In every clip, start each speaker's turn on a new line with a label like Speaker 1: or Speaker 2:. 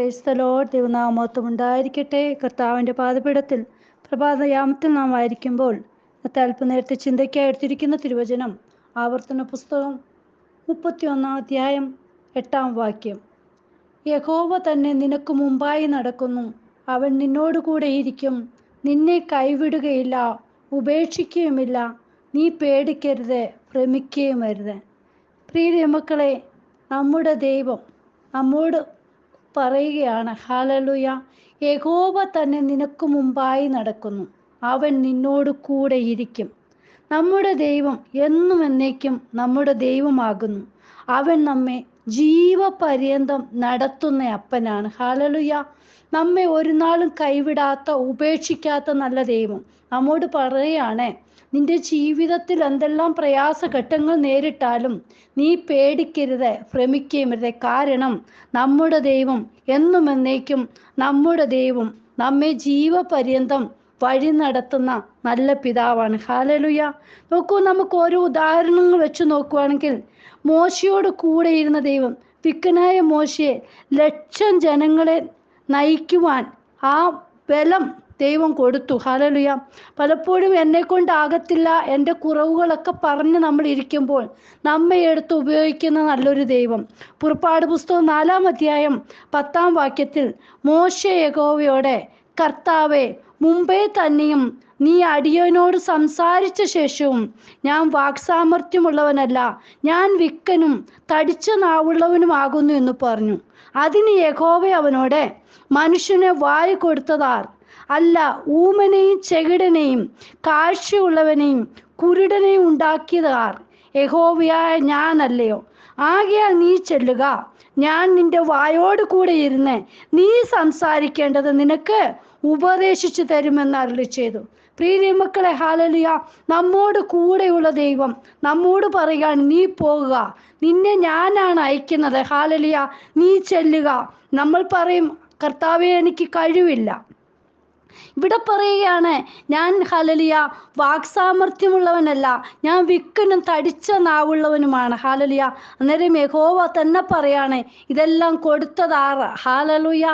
Speaker 1: പ്രേസ്തലോ തിരുനാമത്വം ഉണ്ടായിരിക്കട്ടെ കർത്താവിൻ്റെ പാതപീഠത്തിൽ പ്രഭാതയാമത്തിൽ നാം വായിക്കുമ്പോൾ ഇന്നത്തെ അല്പനേരത്തെ ചിന്തയ്ക്കായി എടുത്തിരിക്കുന്ന തിരുവചനം ആവർത്തന പുസ്തകം മുപ്പത്തിയൊന്നാം അധ്യായം എട്ടാം വാക്യം യഹോവ തന്നെ നിനക്ക് മുമ്പായി നടക്കുന്നു അവൻ നിന്നോടുകൂടെ ഇരിക്കും നിന്നെ കൈവിടുകയില്ല ഉപേക്ഷിക്കുകയുമില്ല നീ പേടിക്കരുത് വരുത് പ്രിയ മക്കളെ നമ്മുടെ ദൈവം നമ്മോട് പറയുകയാണ് ഹാലലുയ യഹോവ തന്നെ നിനക്ക് മുമ്പായി നടക്കുന്നു അവൻ നിന്നോട് കൂടെ ഇരിക്കും നമ്മുടെ ദൈവം എന്നും എന്നേക്കും നമ്മുടെ ദൈവമാകുന്നു അവൻ നമ്മെ ജീവപര്യന്തം നടത്തുന്ന അപ്പനാണ് ഹാലലുയ നമ്മെ ഒരു നാളും കൈവിടാത്ത ഉപേക്ഷിക്കാത്ത നല്ല ദൈവം നമ്മോട് പറയുകയാണേ നിന്റെ ജീവിതത്തിൽ എന്തെല്ലാം പ്രയാസഘട്ടങ്ങൾ നേരിട്ടാലും നീ പേടിക്കരുത് ഭ്രമിക്കരുത് കാരണം നമ്മുടെ ദൈവം എന്നും എന്നേക്കും നമ്മുടെ ദൈവം നമ്മെ ജീവപര്യന്തം വഴി നടത്തുന്ന നല്ല പിതാവാണ് ഹാലലുയ നോക്കൂ നമുക്ക് ഓരോ ഉദാഹരണങ്ങൾ വെച്ച് നോക്കുവാണെങ്കിൽ മോശയോട് കൂടെ ഇരുന്ന ദൈവം വിക്കനായ മോശയെ ലക്ഷം ജനങ്ങളെ നയിക്കുവാൻ ആ ബലം ദൈവം കൊടുത്തു ഹലലുയ പലപ്പോഴും എന്നെ കൊണ്ടാകത്തില്ല എൻ്റെ കുറവുകളൊക്കെ പറഞ്ഞ് നമ്മൾ ഇരിക്കുമ്പോൾ നമ്മെ എടുത്ത് ഉപയോഗിക്കുന്ന നല്ലൊരു ദൈവം പുറപ്പാട് പുസ്തകം നാലാം അധ്യായം പത്താം വാക്യത്തിൽ മോശ യഗോവയോടെ കർത്താവെ മുമ്പേ തന്നെയും നീ അടിയനോട് സംസാരിച്ച ശേഷവും ഞാൻ വാക്സാമർത്ഥ്യമുള്ളവനല്ല ഞാൻ വിക്കനും തടിച്ച നാവുള്ളവനുമാകുന്നു എന്ന് പറഞ്ഞു അതിന് യഹോവ അവനോട് മനുഷ്യനെ വായു കൊടുത്തതാർ അല്ല ഊമനെയും ചെകിടനെയും കാഴ്ചയുള്ളവനെയും കുരുടനെയും ഉണ്ടാക്കിയത് ആർ യഹോവയായ ഞാനല്ലയോ ആകയാൽ നീ ചെല്ലുക ഞാൻ നിന്റെ വായോട് കൂടെ ഇരുന്ന് നീ സംസാരിക്കേണ്ടത് നിനക്ക് ഉപദേശിച്ചു തരുമെന്ന് അരുളി ചെയ്തു പ്രീതിമക്കളെ ഹാലലിയ നമ്മോട് കൂടെയുള്ള ദൈവം നമ്മോട് പറയുക നീ പോകുക നിന്നെ ഞാനാണ് അയക്കുന്നത് ഹാലലിയ നീ ചെല്ലുക നമ്മൾ പറയും കർത്താവെ എനിക്ക് കഴിവില്ല ഇവിടെ പറയുകയാണ് ഞാൻ ഹലലിയ വാക്സാമർഥ്യമുള്ളവനല്ല ഞാൻ വിക്കനും തടിച്ച നാവുള്ളവനുമാണ് ഹാലലിയ അന്നേരം യഹോവ തന്നെ പറയാണ് ഇതെല്ലാം കൊടുത്തതാറ് ഹാലലുയ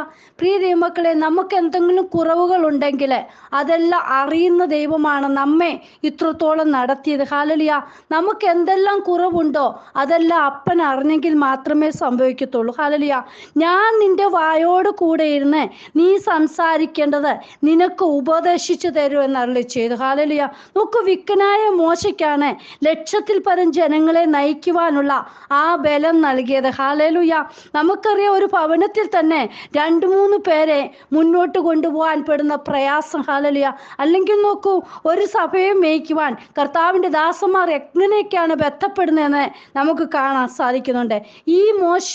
Speaker 1: പ്രിയ ദൈവമക്കളെ നമുക്ക് എന്തെങ്കിലും കുറവുകൾ ഉണ്ടെങ്കിൽ അതെല്ലാം അറിയുന്ന ദൈവമാണ് നമ്മെ ഇത്രത്തോളം നടത്തിയത് ഹാലലിയ നമുക്ക് എന്തെല്ലാം കുറവുണ്ടോ അതെല്ലാം അപ്പൻ അറിഞ്ഞെങ്കിൽ മാത്രമേ സംഭവിക്കത്തുള്ളൂ ഹാലലിയ ഞാൻ നിന്റെ വായോട് കൂടെ ഇരുന്ന് നീ സംസാരിക്കേണ്ടത് നിനക്ക് ഉപദേശിച്ചു തരുമെന്ന് അരളി ചെയ്തു ഹാലലിയ നമുക്ക് വിക്കനായ മോശയ്ക്കാണ് ലക്ഷത്തിൽ പരം ജനങ്ങളെ നയിക്കുവാനുള്ള ആ ബലം നൽകിയത് ഹാലലുയ നമുക്കറിയാം ഒരു ഭവനത്തിൽ തന്നെ രണ്ട് മൂന്ന് പേരെ മുന്നോട്ട് കൊണ്ടുപോകാൻ പെടുന്ന പ്രയാസം ഹാലലിയ അല്ലെങ്കിൽ നോക്കൂ ഒരു സഭയെ മേയ്ക്കുവാൻ കർത്താവിൻ്റെ ദാസന്മാർ എങ്ങനെയൊക്കെയാണ് ബന്ധപ്പെടുന്നതെന്ന് നമുക്ക് കാണാൻ സാധിക്കുന്നുണ്ട് ഈ മോശ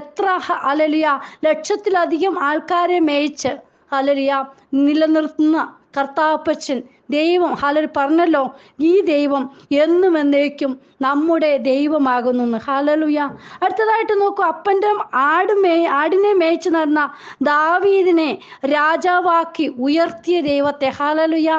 Speaker 1: എത്ര ഹാലലിയ ലക്ഷത്തിലധികം ആൾക്കാരെ മേയിച്ച് ഹലരിയ നിലനിർത്തുന്ന കർത്താപ്പച്ചൻ ദൈവം ഹാലർ പറഞ്ഞല്ലോ ഈ ദൈവം എന്നും എന്നേക്കും നമ്മുടെ ദൈവമാകുന്നു ഹാലലുയ അടുത്തതായിട്ട് നോക്കൂ അപ്പൻ്റെ ആട് മേ ആടിനെ മേയിച്ചു നടന്ന ദാവീദിനെ രാജാവാക്കി ഉയർത്തിയ ദൈവത്തെ ഹാലലുയ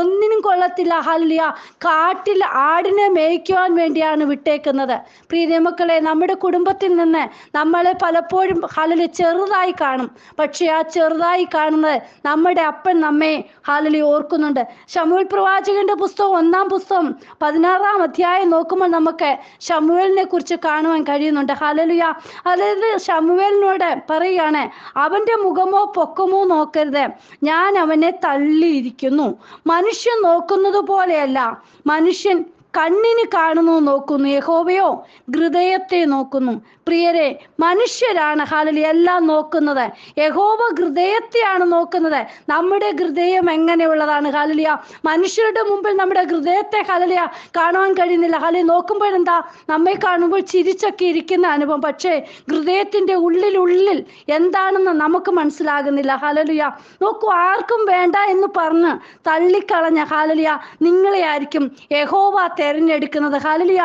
Speaker 1: ഒന്നിനും കൊള്ളത്തില്ല ഹാലലുയ കാട്ടിൽ ആടിനെ മേയ്ക്കുവാൻ വേണ്ടിയാണ് വിട്ടേക്കുന്നത് പ്രിയമക്കളെ നമ്മുടെ കുടുംബത്തിൽ നിന്ന് നമ്മളെ പലപ്പോഴും ഹാലല് ചെറുതായി കാണും പക്ഷേ ആ ചെറുതായി കാണുന്നത് നമ്മുടെ അപ്പൻ നമ്മെ ഹാലലി ഓർക്കുന്നുണ്ട് ഷമുൽ പ്രവാചകന്റെ പുസ്തകം ഒന്നാം പുസ്തകം പതിനാറാം അധ്യായം നോക്കുമ്പോൾ നമുക്ക് ഷമുവേലിനെ കുറിച്ച് കാണുവാൻ കഴിയുന്നുണ്ട് ഹലലുയ അതായത് ഷമുവേലിനോട് പറയുകയാണ് അവൻ്റെ മുഖമോ പൊക്കമോ നോക്കരുത് ഞാൻ അവനെ തള്ളിയിരിക്കുന്നു മനുഷ്യൻ നോക്കുന്നത് പോലെയല്ല മനുഷ്യൻ കണ്ണിന് കാണുന്നു നോക്കുന്നു യഹോവയോ ഹൃദയത്തെ നോക്കുന്നു പ്രിയരെ മനുഷ്യരാണ് ഹാലലി എല്ലാം നോക്കുന്നത് യഹോവ ഹൃദയത്തെയാണ് നോക്കുന്നത് നമ്മുടെ ഹൃദയം എങ്ങനെയുള്ളതാണ് ഹാലലിയ മനുഷ്യരുടെ മുമ്പിൽ നമ്മുടെ ഹൃദയത്തെ ഹാലലിയ കാണുവാൻ കഴിയുന്നില്ല ഹാലി നോക്കുമ്പോൾ എന്താ നമ്മെ കാണുമ്പോൾ ചിരിച്ചൊക്കെ ഇരിക്കുന്ന അനുഭവം പക്ഷേ ഹൃദയത്തിന്റെ ഉള്ളിലുള്ളിൽ എന്താണെന്ന് നമുക്ക് മനസ്സിലാകുന്നില്ല ഹാലലിയ നോക്കൂ ആർക്കും വേണ്ട എന്ന് പറഞ്ഞ് തള്ളിക്കളഞ്ഞ ഹാലലിയ നിങ്ങളെ ആയിരിക്കും യഹോവ തെരഞ്ഞെടുക്കുന്നത് ഹാലലിയ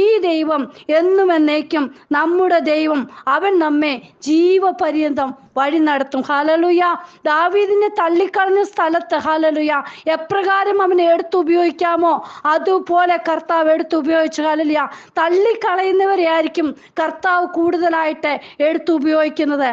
Speaker 1: ഈ ദൈവം എന്നും എന്നേക്കും നമ്മൾ കൂടെ ദൈവം അവൻ നമ്മെ ജീവപര്യന്തം വഴി നടത്തും ഹാലലുയ ദാവീദിനെ തള്ളിക്കളഞ്ഞ സ്ഥലത്ത് ഹാലലുയ എപ്രകാരം അവനെ എടുത്തു ഉപയോഗിക്കാമോ അതുപോലെ കർത്താവ് എടുത്തു ഉപയോഗിച്ചു ഹാലലുയ തള്ളിക്കളയുന്നവരെ ആയിരിക്കും കർത്താവ് കൂടുതലായിട്ട് എടുത്തു ഉപയോഗിക്കുന്നത്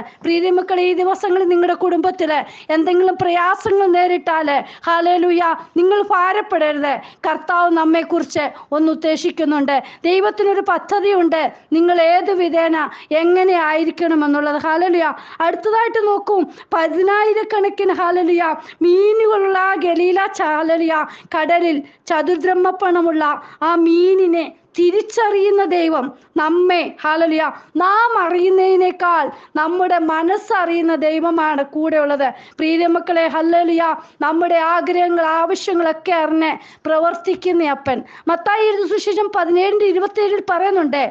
Speaker 1: ഈ ദിവസങ്ങളിൽ നിങ്ങളുടെ കുടുംബത്തിൽ എന്തെങ്കിലും പ്രയാസങ്ങൾ നേരിട്ടാൽ ഹാലലുയ നിങ്ങൾ ഭാരപ്പെടരുത് കർത്താവ് നമ്മെക്കുറിച്ച് ഒന്ന് ഉദ്ദേശിക്കുന്നുണ്ട് ദൈവത്തിനൊരു പദ്ധതിയുണ്ട് നിങ്ങൾ ഏത് മുഖേന എങ്ങനെ ആയിരിക്കണം എന്നുള്ളത് ഹാലലുയ അടുത്തതായിട്ട് നോക്കൂ പതിനായിരക്കണക്കിന് ഹാലലുയ മീനുകളുള്ള ഗലീല ചാലലിയ കടലിൽ ചതുർദ്രഹ്മപ്പണമുള്ള ആ മീനിനെ തിരിച്ചറിയുന്ന ദൈവം നമ്മെ ഹാലലിയ നാം അറിയുന്നതിനേക്കാൾ നമ്മുടെ മനസ്സറിയുന്ന ദൈവമാണ് കൂടെയുള്ളത് പ്രീരമക്കളെ ഹല്ലലിയ നമ്മുടെ ആഗ്രഹങ്ങൾ ആവശ്യങ്ങളൊക്കെ അറിഞ്ഞ് പ്രവർത്തിക്കുന്ന അപ്പൻ മത്തായി എഴുതു സുശേഷം പതിനേഴിൻ്റെ ഇരുപത്തിയേഴിൽ പറയുന്നുണ്ട്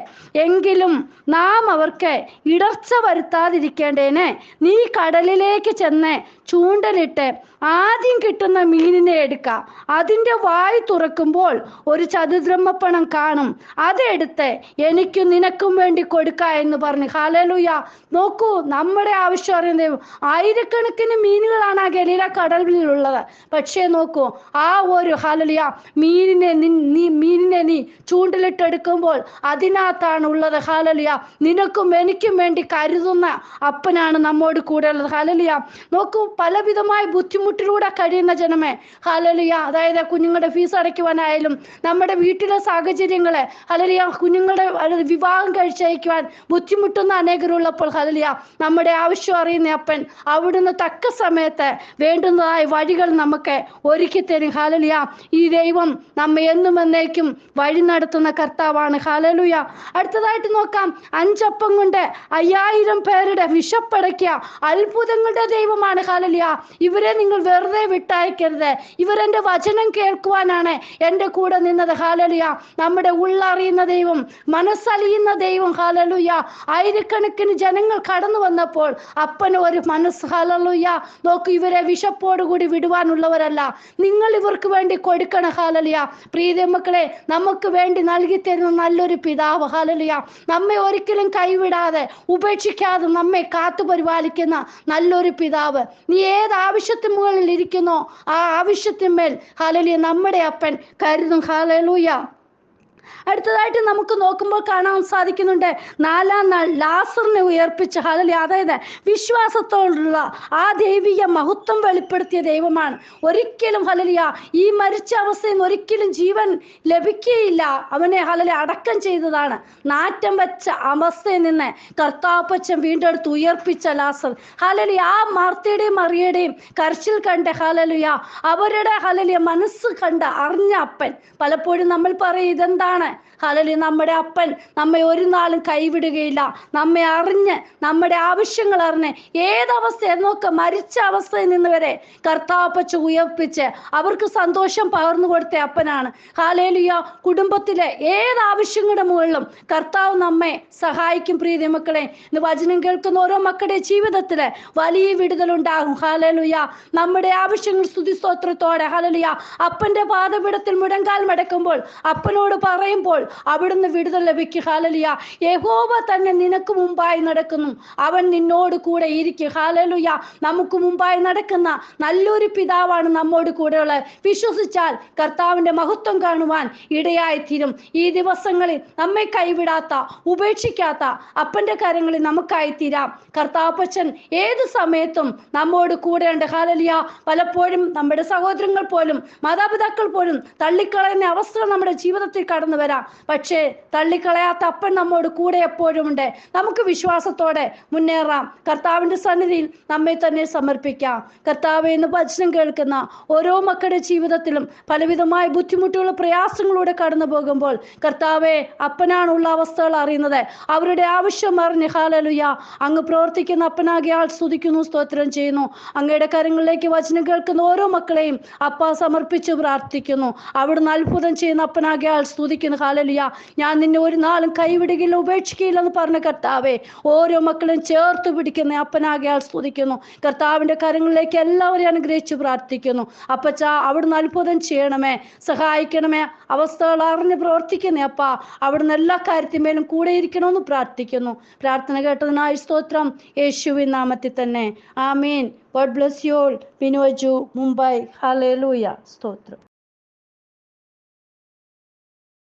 Speaker 1: എങ്കിലും നാം അവർക്ക് ഇടർച്ച വരുത്താതിരിക്കേണ്ടേനെ നീ കടലിലേക്ക് ചെന്ന് ചൂണ്ടലിട്ട് ആദ്യം കിട്ടുന്ന മീനിനെ എടുക്ക അതിൻ്റെ വായി തുറക്കുമ്പോൾ ഒരു ചതുദ്രഹ്മപ്പണം കാണും അതെടുത്ത് എനിക്കും നിനക്കും വേണ്ടി കൊടുക്ക എന്ന് പറഞ്ഞു ഹാലലുയ നോക്കൂ നമ്മുടെ ആവശ്യം അറിയുന്ന ദൈവം ആയിരക്കണക്കിന് മീനുകളാണ് ആ ഗലീല കടലിലുള്ളത് പക്ഷേ നോക്കൂ ആ ഒരു ഹാലലിയ മീനിനെ നീ മീനിനെ നീ ചൂണ്ടിലിട്ടെടുക്കുമ്പോൾ അതിനകത്താണ് ഉള്ളത് ഹാലലിയ നിനക്കും എനിക്കും വേണ്ടി കരുതുന്ന അപ്പനാണ് നമ്മോട് കൂടെ ഉള്ളത് ഹാലലിയ നോക്കൂ പലവിധമായ ബുദ്ധിമുട്ടിലൂടെ കഴിയുന്ന ജനമേ ഹാലലിയ അതായത് കുഞ്ഞുങ്ങളുടെ ഫീസ് അടയ്ക്കുവാനായാലും നമ്മുടെ വീട്ടിലെ സാഹചര്യങ്ങളെ കുഞ്ഞുങ്ങളെ ഹലലിയ കുഞ്ഞുങ്ങളുടെ വിവാഹം കഴിച്ചയക്കുവാൻ ബുദ്ധിമുട്ടുന്ന അനേകരുള്ളപ്പോൾ ഹലലിയ നമ്മുടെ ആവശ്യം അറിയുന്ന അപ്പൻ അവിടുന്ന് തക്ക സമയത്ത് വേണ്ടുന്നതായ വഴികൾ നമുക്ക് ഒരുക്കി തരും ഹലലിയ ഈ ദൈവം നമ്മെ എന്നും എന്നേക്കും വഴി നടത്തുന്ന കർത്താവാണ് ഹലലുയ അടുത്തതായിട്ട് നോക്കാം അഞ്ചപ്പം കൊണ്ട് അയ്യായിരം പേരുടെ വിശപ്പടക്കിയ അത്ഭുതങ്ങളുടെ ദൈവമാണ് ഹലലിയ ഇവരെ നിങ്ങൾ വെറുതെ വിട്ടയക്കരുത് ഇവരെ വചനം കേൾക്കുവാനാണ് എൻ്റെ കൂടെ നിന്നത് ഹാലലിയ നമ്മുടെ ഉള്ള ഉള്ളറിയുന്ന ദൈവം മനസ്സലിയുന്ന ദൈവം ഹലലുയ ആയിരക്കണക്കിന് ജനങ്ങൾ കടന്നു വന്നപ്പോൾ അപ്പന് ഒരു മനസ്സ് ഹലലുയ നോക്ക് ഇവരെ വിശപ്പോടുകൂടി വിടുവാനുള്ളവരല്ല നിങ്ങൾ ഇവർക്ക് വേണ്ടി കൊടുക്കണ ഹാലലിയ പ്രീതി മക്കളെ നമുക്ക് വേണ്ടി നൽകി തരുന്ന നല്ലൊരു പിതാവ് ഹാലലിയ നമ്മെ ഒരിക്കലും കൈവിടാതെ ഉപേക്ഷിക്കാതെ നമ്മെ കാത്തു പരിപാലിക്കുന്ന നല്ലൊരു പിതാവ് നീ ഏത് ആവശ്യത്തിന് മുകളിൽ ഇരിക്കുന്നോ ആ ആവശ്യത്തിന്മേൽ ഹാലലിയ നമ്മുടെ അപ്പൻ കരുതും ഹാലലൂയ അടുത്തതായിട്ട് നമുക്ക് നോക്കുമ്പോൾ കാണാൻ സാധിക്കുന്നുണ്ട് നാലാം നാൾ ലാസറിനെ ഉയർപ്പിച്ച ഹലലി അതായത് വിശ്വാസത്തോടുള്ള ആ ദൈവിക മഹത്വം വെളിപ്പെടുത്തിയ ദൈവമാണ് ഒരിക്കലും ഹലലിയ ഈ മരിച്ച അവസ്ഥയിൽ നിന്ന് ഒരിക്കലും ജീവൻ ലഭിക്കുകയില്ല അവനെ ഹലലി അടക്കം ചെയ്തതാണ് നാറ്റം വെച്ച അവസ്ഥയിൽ നിന്ന് കർത്താപ്പച്ചൻ വീണ്ടെടുത്ത് ഉയർപ്പിച്ച ലാസർ ഹലലി ആ മാർത്തയുടെയും മറിയുടെയും കരച്ചിൽ കണ്ട ഹലലിയ അവരുടെ ഹലലിയ മനസ്സ് കണ്ട അറിഞ്ഞ അപ്പൻ പലപ്പോഴും നമ്മൾ പറയും ഇതെന്താണ് ദൈവമാണ് ഹലലി നമ്മുടെ അപ്പൻ നമ്മെ ഒരു നാളും കൈവിടുകയില്ല നമ്മെ അറിഞ്ഞ് നമ്മുടെ ആവശ്യങ്ങൾ അറിഞ്ഞ് ഏതവസ്ഥ എന്നൊക്കെ മരിച്ച അവസ്ഥയിൽ നിന്ന് വരെ കർത്താപ്പച്ച് ഉയർപ്പിച്ച് അവർക്ക് സന്തോഷം പകർന്നു കൊടുത്ത അപ്പനാണ് ഹാലേലിയ കുടുംബത്തിലെ ഏത് ആവശ്യങ്ങളുടെ മുകളിലും കർത്താവ് നമ്മെ സഹായിക്കും പ്രീതി മക്കളെ ഇന്ന് വചനം കേൾക്കുന്ന ഓരോ മക്കളുടെ ജീവിതത്തിൽ വലിയ വിടുതലുണ്ടാകും ഹാലലുയ നമ്മുടെ ആവശ്യങ്ങൾ സ്തുതി സ്തോത്രത്തോടെ ഹാലലുയ അപ്പന്റെ പാതപീഠത്തിൽ മുടങ്കാൽ മടക്കുമ്പോൾ അപ്പനോട് പറ പറയുമ്പോൾ അവിടുന്ന് വിടുതൽ ലഭിക്കും ഹാലലിയ യഹോവ തന്നെ നിനക്ക് മുമ്പായി നടക്കുന്നു അവൻ നിന്നോട് കൂടെ ഇരിക്കും ഹാലലുയ നമുക്ക് മുമ്പായി നടക്കുന്ന നല്ലൊരു പിതാവാണ് നമ്മോട് ഉള്ളത് വിശ്വസിച്ചാൽ കർത്താവിന്റെ മഹത്വം കാണുവാൻ ഇടയായിത്തീരും ഈ ദിവസങ്ങളിൽ നമ്മെ കൈവിടാത്ത ഉപേക്ഷിക്കാത്ത അപ്പന്റെ കാര്യങ്ങളിൽ നമുക്കായി തീരാം കർത്താപ്പച്ചൻ ഏത് സമയത്തും നമ്മോട് ഉണ്ട് ഹാലലിയ പലപ്പോഴും നമ്മുടെ സഹോദരങ്ങൾ പോലും മാതാപിതാക്കൾ പോലും തള്ളിക്കളയുന്ന അവസ്ഥ നമ്മുടെ ജീവിതത്തിൽ കടന്നു കടന്നു വരാം പക്ഷേ തള്ളിക്കളയാത്ത അപ്പൻ നമ്മോട് കൂടെ എപ്പോഴും ഉണ്ട് നമുക്ക് വിശ്വാസത്തോടെ മുന്നേറാം കർത്താവിൻ്റെ സന്നിധിയിൽ നമ്മെ തന്നെ സമർപ്പിക്കാം കർത്താവ് എന്ന് വചനം കേൾക്കുന്ന ഓരോ മക്കളുടെ ജീവിതത്തിലും പലവിധമായ ബുദ്ധിമുട്ടുകളും പ്രയാസങ്ങളിലൂടെ കടന്നു പോകുമ്പോൾ കർത്താവെ അപ്പനാണുള്ള അവസ്ഥകൾ അറിയുന്നത് അവരുടെ ആവശ്യം അറിഞ്ഞ് ഹാലലുയ അങ്ങ് പ്രവർത്തിക്കുന്ന അപ്പനാകയാൾ സ്തുതിക്കുന്നു സ്തോത്രം ചെയ്യുന്നു അങ്ങയുടെ കാര്യങ്ങളിലേക്ക് വചനം കേൾക്കുന്ന ഓരോ മക്കളെയും അപ്പ സമർപ്പിച്ച് പ്രാർത്ഥിക്കുന്നു അവിടുന്ന് അത്ഭുതം ചെയ്യുന്ന അപ്പനാകയാൾ സ്തുതി സ്തുതിക്കുന്നു ഹാലലിയ ഞാൻ നിന്നെ ഒരു നാളും കൈവിടുകയില്ല ഉപേക്ഷിക്കുകയില്ല എന്ന് പറഞ്ഞ കർത്താവെ ഓരോ മക്കളും ചേർത്ത് പിടിക്കുന്ന അപ്പനാകയാൽ സ്തുതിക്കുന്നു കർത്താവിൻ്റെ കരങ്ങളിലേക്ക് എല്ലാവരെയും അനുഗ്രഹിച്ച് പ്രാർത്ഥിക്കുന്നു അപ്പച്ച അവിടുന്ന് അത്ഭുതം ചെയ്യണമേ സഹായിക്കണമേ അവസ്ഥകൾ അറിഞ്ഞ് പ്രവർത്തിക്കുന്നേ അപ്പ അവിടുന്ന് എല്ലാ കാര്യത്തിന്മേലും കൂടെ ഇരിക്കണമെന്ന് പ്രാർത്ഥിക്കുന്നു പ്രാർത്ഥന കേട്ടതിനായി സ്തോത്രം യേശുവിൻ നാമത്തിൽ തന്നെ ആമീൻ God bless you all Vinoju Mumbai ലൂയ സ്തോത്രം